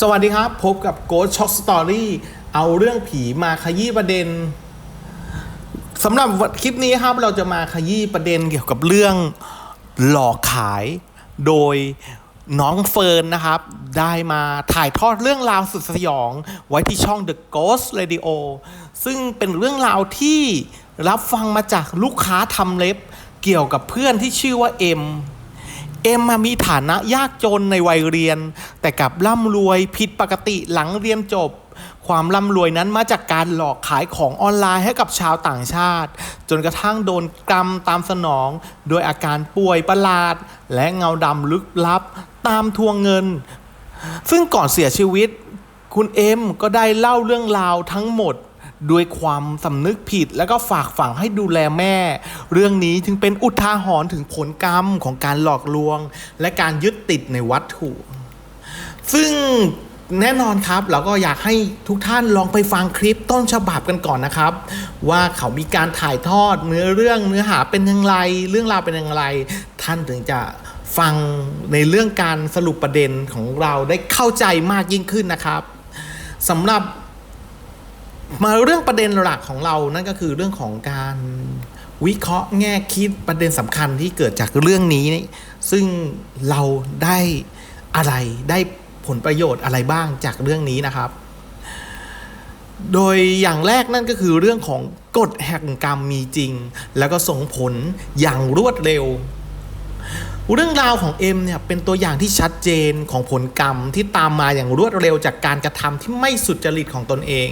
สวัสดีครับ พบกับ Ghost Shock Story เอาเรื่องผีมาขยี้ประเด็นสำหรับคลิปนี้ครับเราจะมาขยี้ประเด็นเกี่ยวกับเรื่องหลอกขายโดยน้องเฟิร์นนะครับ ได้มาถ่ายทอดเรื่องราวสุดสยอง ไว้ที่ช่อง The Ghost Radio ซึ่งเป็นเรื่องราวที่รับฟังมาจากลูกค้าทำเล็บ เกี่ยวกับเพื่อนที่ชื่อว่าเอ็ม เอ็มมามีฐานะยากจนในวัยเรียน แต่กลับร่ำรวยผิดปกติหลังเรียนจบ ความร่ำรวยนั้นมาจากการหลอกขายของออนไลน์ให้กับชาวต่างชาติ จนกระทั่งโดนกรรมตามสนอง โดยอาการป่วยประหลาด และเงาดำลึกลับ ตามทวงเงิน ซึ่งก่อนเสียชีวิต คุณเอ็มก็ได้เล่าเรื่องราวทั้งหมด ด้วยความสำนึกผิดแล้วก็ฝากฝังให้ดูแลแม่ เรื่องนี้จึงเป็นอุทาหรณ์ถึงผลกรรมของการหลอกลวง และการยึดติดในวัตถุ ซึ่งแน่นอนครับเราก็อยากให้ทุกท่านลองไปฟังคลิปต้นฉบับกันก่อนนะครับ ว่าเขามีการถ่ายทอดเนื้อเรื่องเนื้อหาเป็นอย่างไร เรื่องราวเป็นอย่างไร ท่านถึงจะฟังในเรื่องการสรุปประเด็นของเราได้เข้าใจมากยิ่งขึ้นนะครับสำหรับ มาเรื่องประเด็นหลักของเรานั่นก็คือเรื่องของการวิเคราะห์แง่คิดประเด็นสำคัญที่เกิดจากเรื่องนี้ ซึ่งเราได้อะไรได้ผลประโยชน์อะไรบ้างจากเรื่องนี้นะครับ โดยอย่างแรกนั่นก็คือเรื่องของกฎแห่งกรรมมีจริง แล้วก็ส่งผลอย่างรวดเร็ว เรื่องราวของเอ็มเนี่ยเป็นตัวอย่างที่ชัดเจนของผลกรรมที่ตามมาอย่างรวดเร็วจากการกระทำที่ไม่สุจริตของตนเอง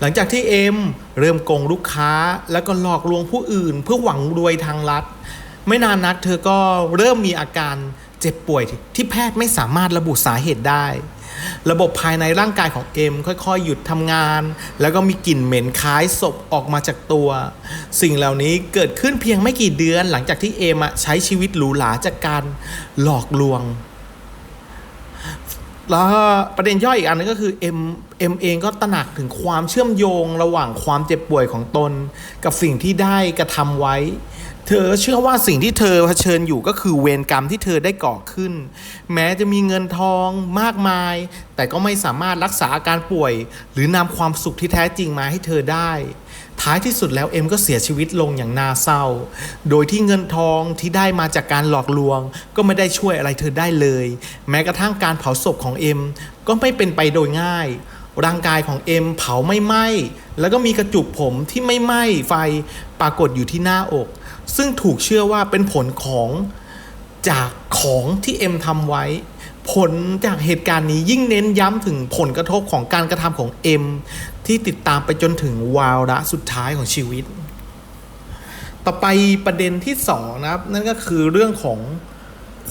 หลังจากที่เอ็มเริ่มโกงลูกค้าแล้วก็หลอกลวงผู้อื่น เพื่อหวังรวยทางลัด ไม่นานนักเธอก็เริ่มมีอาการเจ็บป่วยที่แพทย์ไม่สามารถระบุสาเหตุได้ ระบบภายในร่างกายของเอ็มค่อยๆ หยุดทำงาน แล้วก็มีกลิ่นเหม็นคล้ายศพออกมาจากตัว สิ่งเหล่านี้เกิดขึ้นเพียงไม่กี่เดือนหลังจากที่เอ็มใช้ชีวิตหรูหราจากการหลอกลวง แล้วก็ประเด็นย่อยอีกอันนึงก็คือเอ็มเอ็มเองก็ตระหนักถึงความเชื่อมโยงระหว่างความเจ็บป่วยของตน กับสิ่งที่ได้กระทำไว้ เธอเชื่อว่าสิ่งที่เธอเผชิญอยู่ก็คือเวรกรรมที่เธอได้ก่อขึ้น แม้จะมีเงินทองมากมาย แต่ก็ไม่สามารถรักษาอาการป่วย หรือนำความสุขที่แท้จริงมาให้เธอได้ ท้ายที่สุดแล้วเอ็มก็เสียชีวิตลงอย่างน่าเศร้า โดยที่เงินทองที่ได้มาจากการหลอกลวง ก็ไม่ได้ช่วยอะไรเธอได้เลย แม้กระทั่งการเผาศพของเอ็มก็ไม่เป็นไปโดยง่าย ร่างกายของเอ็มเผาไม่ไหม้แล้วก็มีกระจุกผมที่ไม่ไหม้ไฟปรากฏอยู่ที่หน้าอก ซึ่งถูกเชื่อว่าเป็นผลของจากของที่เอ็มทำไว้ ผลจากเหตุการณ์นี้ยิ่งเน้นย้ำถึงผลกระทบของการกระทำของเอ็ม ที่ติดตามไปจนถึงวาระสุดท้ายของชีวิต ต่อไปประเด็นที่สองนะครับ นั่นก็คือเรื่องของ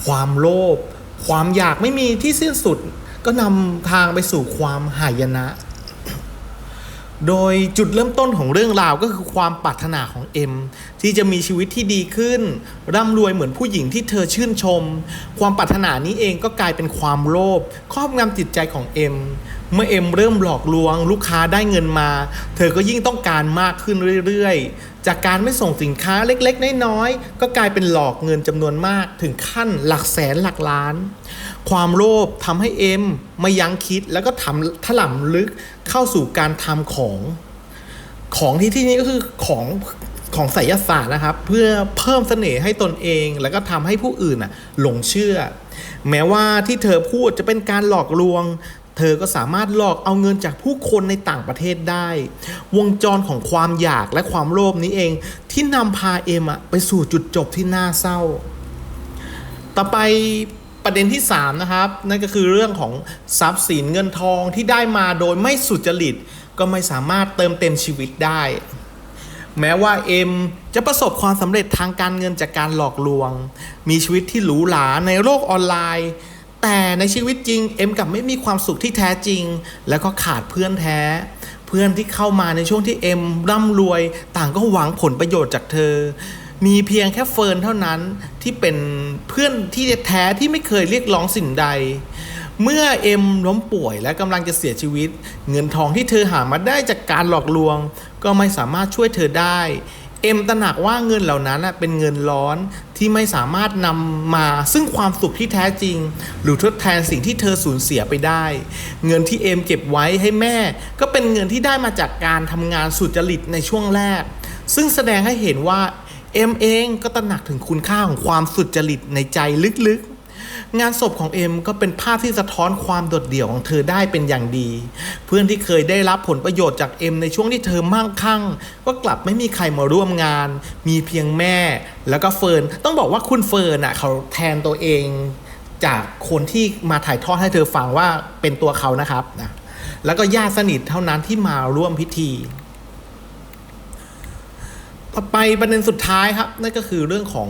ความโลภความอยากไม่มีที่สิ้นสุด ก็นำทางไปสู่ความหายนะ โดยจุดเริ่มต้นของเรื่องราวก็คือความปรารถนาของเอ็มที่จะมีชีวิตที่ดีขึ้น ร่ำรวยเหมือนผู้หญิงที่เธอชื่นชม ความปรารถนานี้เองก็กลายเป็นความโลภครอบงำจิตใจของเอ็ม เมื่อเอ็มเริ่มหลอกลวง ลูกค้าได้เงินมา เธอก็ยิ่งต้องการมากขึ้นเรื่อยๆ จากการไม่ส่งสินค้าเล็กๆ น้อยๆ ก็กลายเป็นหลอกเงินจำนวนมากถึงขั้นหลักแสนหลักล้าน ความโลภทำให้เอ็มไม่ยั้งคิดแล้วก็ทำถล่ำลึกเข้าสู่การทำของ ของที่ที่นี้ก็คือของของไสยศาสตร์นะครับ เพื่อเพิ่มเสน่ห์ให้ตนเอง แล้วก็ทำให้ผู้อื่นอะหลงเชื่อ แม้ว่าที่เธอพูดจะเป็นการหลอกลวง เธอก็สามารถหลอกเอาเงินจากผู้คนในต่างประเทศได้ วงจรของความอยากและความโลภนี้เอง ที่นำพาเอ็มอะไปสู่จุดจบที่น่าเศร้า ต่อไปประเด็นที่ 3 นะครับ นั่นก็คือเรื่องของทรัพย์สินเงินทองที่ได้มาโดยไม่สุจริต ก็ไม่สามารถเติมเต็มชีวิตได้ แม้ว่าเอ็มจะประสบความสำเร็จทางการเงินจากการหลอกลวง มีชีวิตที่หรูหราในโลกออนไลน์ แต่ในชีวิตจริงเอ็มกลับไม่มีความสุขที่แท้จริง แล้วก็ขาดเพื่อนแท้ เพื่อนที่เข้ามาในช่วงที่เอ็มร่ำรวย ต่างก็หวังผลประโยชน์จากเธอ มีเพียงแค่เฟิร์นเท่านั้นที่เป็นเพื่อนที่แท้ที่ไม่เคยเรียกร้องสิ่งใดเมื่อเอ็มล้มป่วยและกำลังจะเสียชีวิต เงินทองที่เธอหามาได้จากการหลอกลวง ก็ไม่สามารถช่วยเธอได้ เอ็มตระหนักว่าเงินเหล่านั้นเป็นเงินร้อนที่ไม่สามารถนำมาซึ่งความสุขที่แท้จริง หรือทดแทนสิ่งที่เธอสูญเสียไปได้ เงินที่เอ็มเก็บไว้ให้แม่ ก็เป็นเงินที่ได้มาจากการทำงานสุจริตในช่วงแรก ซึ่งแสดงให้เห็นว่าเอ็มเองก็ตระหนักถึงคุณค่าของความสุจริตในใจลึกๆ งานศพของเอ็มก็เป็นภาพที่สะท้อนความโดดเดี่ยวของเธอได้เป็นอย่างดี เพื่อนที่เคยได้รับผลประโยชน์จากเอ็มในช่วงที่เธอมั่งคั่ง ก็กลับไม่มีใครมาร่วมงาน มีเพียงแม่ แล้วก็เฟิร์นต้องบอกว่าคุณเฟิร์นอะเขาแทนตัวเอง จากคนที่มาถ่ายทอดให้เธอฟังว่าเป็นตัวเขานะครับนะแล้วก็ญาติสนิทเท่านั้นที่มาร่วมพิธีต่อไปประเด็นสุดท้ายครับนั่นก็คือเรื่องของ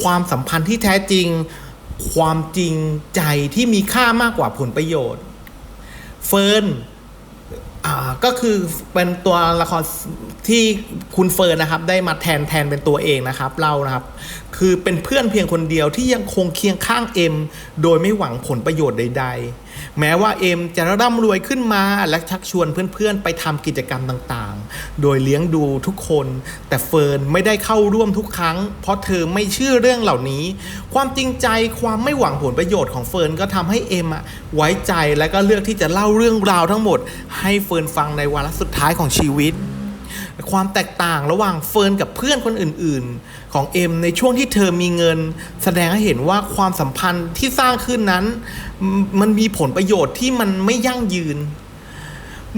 ความสัมพันธ์ที่แท้จริง ความจริงใจที่มีค่ามากกว่าผลประโยชน์ เฟิร์นก็คือเป็นตัวละครที่คุณเฟิร์นนะครับ ได้มาแทนแทนเป็นตัวเองนะครับเล่านะครับ คือเป็นเพื่อนเพียงคนเดียวที่ยังคงเคียงข้างเอ็มโดยไม่หวังผลประโยชน์ใด ๆ แม้ว่าเอ็มจะร่ำรวยขึ้นมาและชักชวนเพื่อนๆ ไปทำกิจกรรมต่างๆ โดยเลี้ยงดูทุกคน แต่เฟิร์นไม่ได้เข้าร่วมทุกครั้ง เพราะเธอไม่เชื่อเรื่องเหล่านี้ ความจริงใจความไม่หวังผลประโยชน์ของเฟิร์นก็ทำให้เอ็มอะไว้ใจและก็เลือกที่จะเล่าเรื่องราวทั้งหมด ให้เฟิร์นฟังในวาระสุดท้ายของชีวิต ความแตกต่างระหว่างเฟิร์นกับเพื่อนคนอื่นๆ ของเอ็มในช่วงที่เธอมีเงิน แสดงให้เห็นว่าความสัมพันธ์ที่สร้างขึ้นนั้น มันมีผลประโยชน์ที่มันไม่ยั่งยืน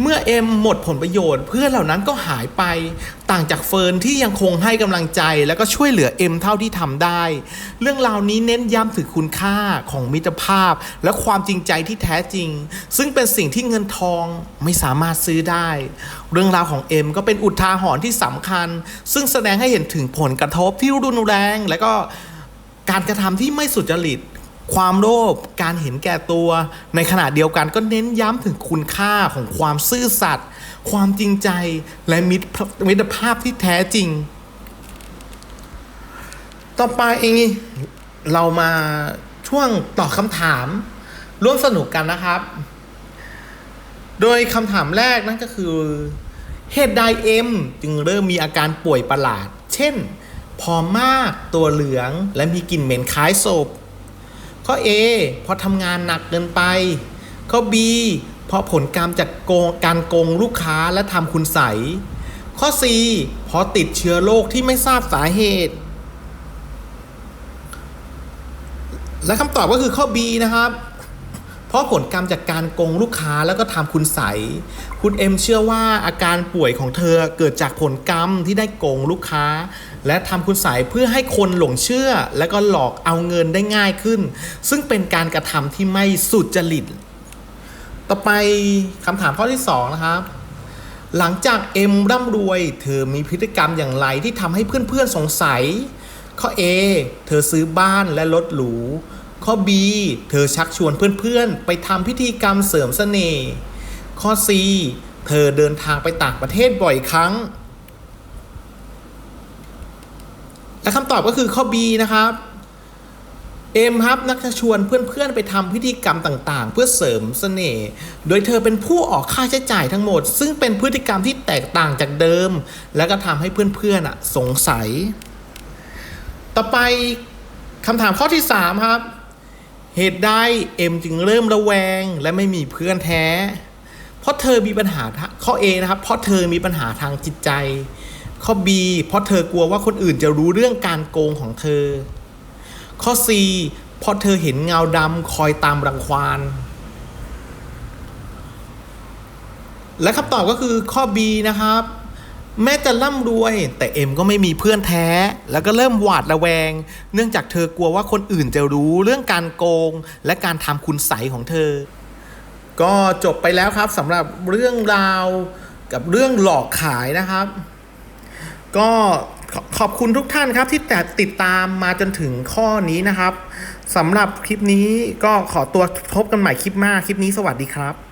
เมื่อเอ็มหมดผลประโยชน์ เพื่อนเหล่านั้นก็หายไป ต่างจากเฟิร์นที่ยังคงให้กำลังใจ แล้วก็ช่วยเหลือเอ็มเท่าที่ทำได้ เรื่องราวนี้เน้นย้ำถึงคุณค่าของมิตรภาพ และความจริงใจที่แท้จริง ซึ่งเป็นสิ่งที่เงินทองไม่สามารถซื้อได้ เรื่องราวของเอ็มก็เป็นอุทาหรณ์ที่สำคัญ ซึ่งแสดงให้เห็นถึงผลกระทบที่รุนแรง และก็การกระทำที่ไม่สุจริต ความโลภการเห็นแก่ตัว ในขณะเดียวกันก็เน้นย้ำถึงคุณค่าของความซื่อสัตย์ความจริงใจและมิตรมิตรภาพที่แท้จริง ต่อไปเองเรามาช่วงตอบคำถามร่วมสนุกกันนะครับ โดยคำถามแรกนั่นก็คือเหตุใดเอ็มจึงเริ่มมีอาการป่วยประหลาด เช่นผอมมากตัวเหลืองและมีกลิ่นเหม็นคล้ายศพ ข้อ A พอทำงานหนักเกินไป ข้อ B พอผลกรรมจากโกงการโกงลูกค้าและทำคุณใสข้อ C พอติดเชื้อโรคที่ไม่ทราบสาเหตุ และคำตอบก็คือข้อ B นะครับ เพราะผลกรรมจากการโกงลูกค้าแล้วก็ทำคุณใส คุณเอ็มเชื่อว่าอาการป่วยของเธอเกิดจากผลกรรมที่ได้โกงลูกค้า และทำคุณใสเพื่อให้คนหลงเชื่อ และก็หลอกเอาเงินได้ง่ายขึ้น ซึ่งเป็นการกระทำที่ไม่สุจริต ต่อไปคำถามข้อที่ 2 นะครับ หลังจากเอ็มร่ำรวย เธอมีพฤติกรรมอย่างไรที่ทำให้เพื่อนๆสงสัย ข้อ A เธอซื้อบ้านและรถหรู ข้อ B เธอชักชวนเพื่อนๆ ไปทำพิธีกรรมเสริมเสน่ห์ ข้อ C เธอเดินทางไปต่างประเทศบ่อยครั้ง และคำตอบก็คือข้อ B นะครับเอ็มครับนักชวนเพื่อนๆ ไปทำพิธีกรรมต่างๆ เพื่อเสริมเสน่ห์ โดยเธอเป็นผู้ออกค่าใช้จ่ายทั้งหมด ซึ่งเป็นพฤติกรรมที่แตกต่างจากเดิม และก็ทำให้เพื่อนๆอะสงสัย ต่อไปคำถามข้อที่ 3 ครับ เหตุใดเอ็มจึงเริ่มระแวงและไม่มีเพื่อนแท้ เพราะเธอมีปัญหาข้อ A นะครับ เพราะเธอมีปัญหาทางจิตใจ ข้อ B เพราะเธอกลัวว่าคนอื่นจะรู้เรื่องการโกงของเธอ ข้อ C เพราะเธอเห็นเงาดำคอยตามรังควานและคำตอบก็คือข้อ B นะครับ แม้จะร่ำรวย แต่เอ็มก็ไม่มีเพื่อนแท้ แล้วก็เริ่มหวาดระแวง เนื่องจากเธอกลัวว่าคนอื่นจะรู้เรื่องการโกง และการทำคุณใสของเธอ ก็จบไปแล้วครับสำหรับเรื่องราวกับเรื่องหลอกขายนะครับ ก็ขอขอบคุณทุกท่านครับที่แต่ติดตามมาจนถึงข้อนี้นะครับสำหรับคลิปนี้ก็ขอตัวพบกันใหม่คลิปหน้าคลิปนี้สวัสดีครับ